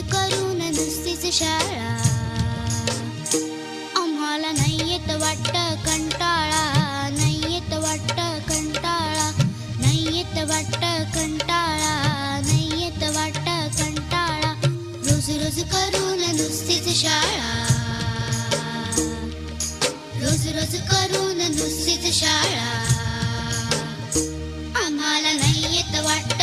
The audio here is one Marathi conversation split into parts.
करून नुसतीच शाळा. आम्हाला नाही येत वाटत कंटाळा नाही येत वाटत कंटाळा नाही येत वाटत कंटाळा नाही येत वाटत कंटाळा. रोज रोज करून नुसतीच शाळा. रोज रोज करून नुसतीच शाळा. आम्हाला नाही येत वाटत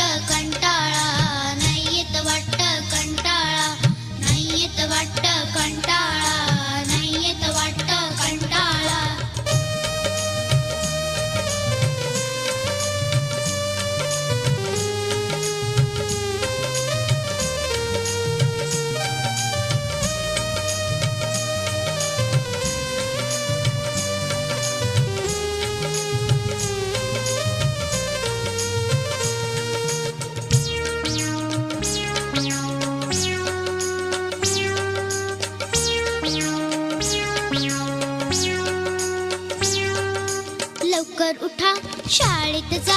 लवकर उठा शाळेत जा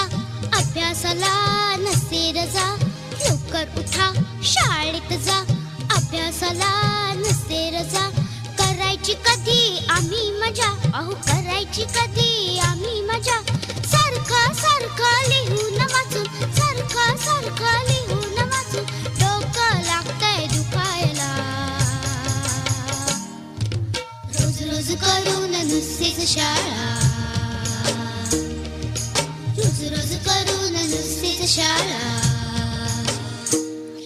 अभ्यासाला नसेर जा. लवकर उठा शाळेत जा अभ्यासाला नसेर जा. करायची कधी आम्ही मजा? अहो करायची कधी आम्ही मजा? सारखा सारखा लिहून वाचून सारखा सारखा लिहून वाचून डोकं लागतंय दुखायला. रोज रोज करून नुसतीच शाळा. शाळा.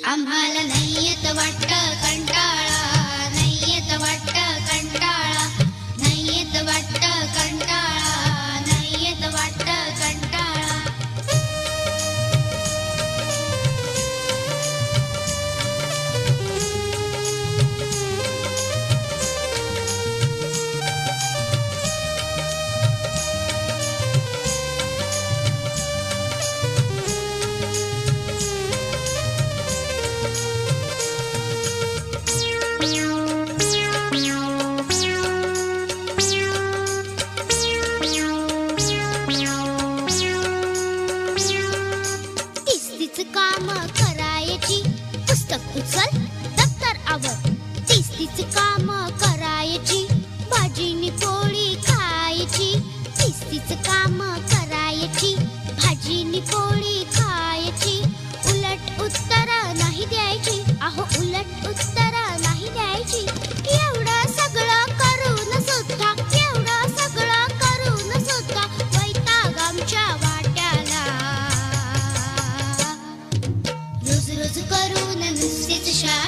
आम्हाला नाही येत वाटत तीच काम करायची. भाजी पोळी खायची. उलट उत्तर नाही द्यायची. अहो उलट उत्तर नाही द्यायची. एवढं सगळं करून सुद्धा एवढं सगळं करून सुद्धा वैताग आमच्या वाट्याला. रोज रोज करून नुसतीच शाळा